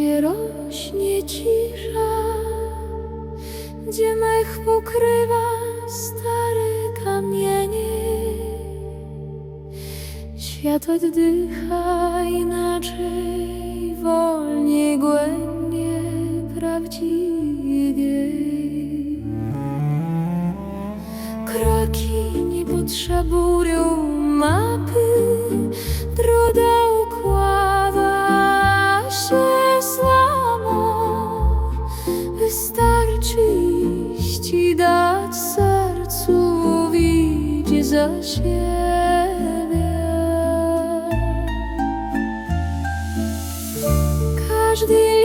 gdzie rośnie cisza, gdzie mech pokrywa stare kamienie. Świat oddycha inaczej, wolniej, głębiej, prawdziwie. Kroki nie potrzebują mapy, siebie. Każdy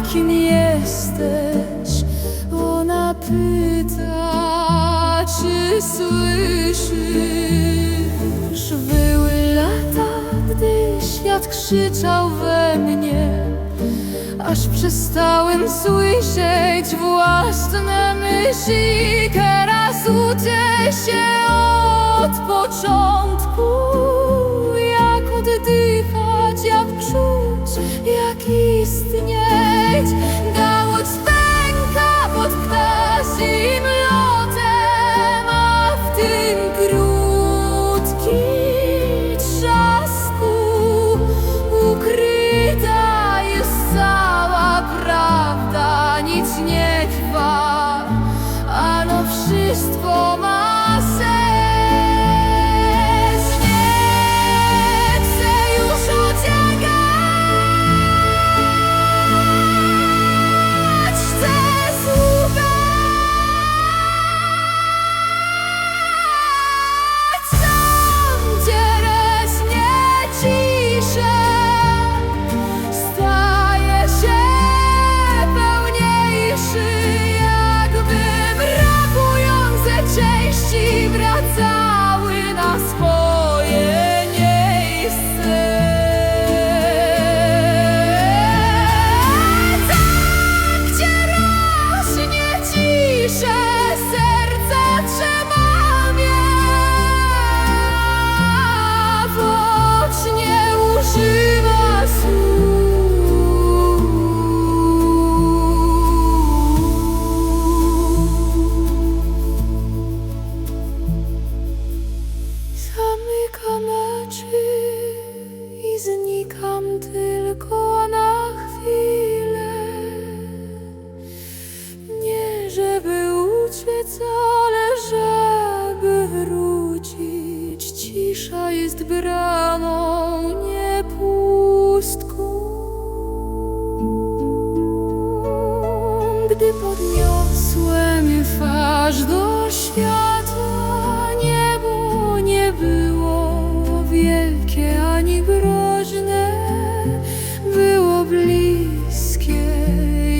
kim jesteś, ona pyta, czy słyszysz. Były lata, gdy świat krzyczał we mnie, aż przestałem słyszeć własne myśli. Teraz uczę się od początku, jak oddychać, jak czuć, jak istnieć. Groźne, było bliskie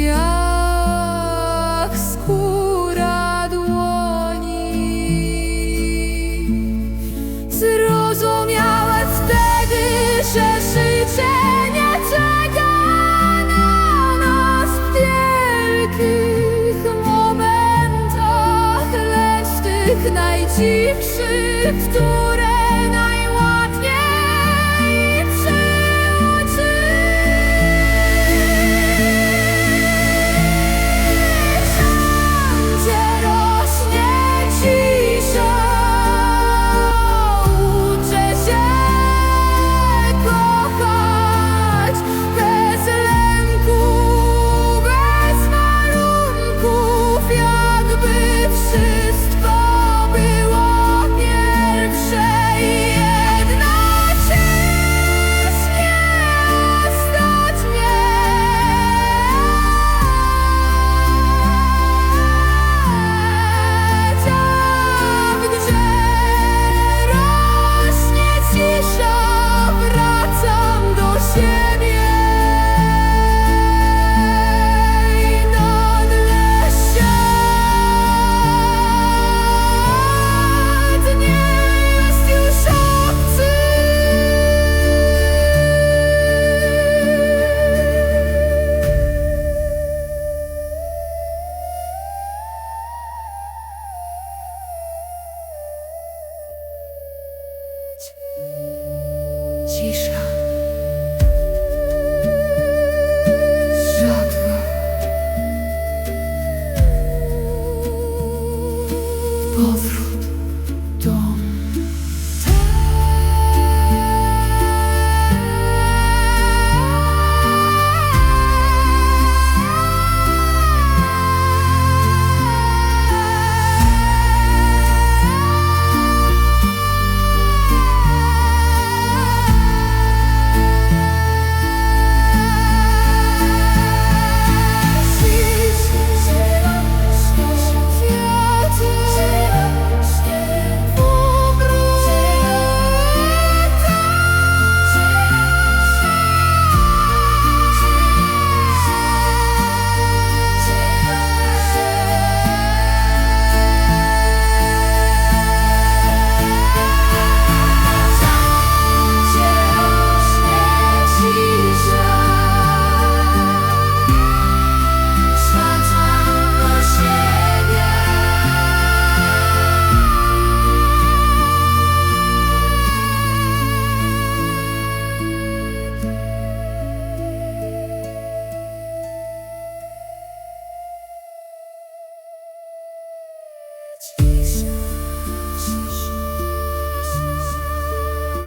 jak skóra dłoni. Zrozumiałem wtedy, że życie nie czeka na nas w wielkich momentach, lecz tych najdziwszych, które cisza.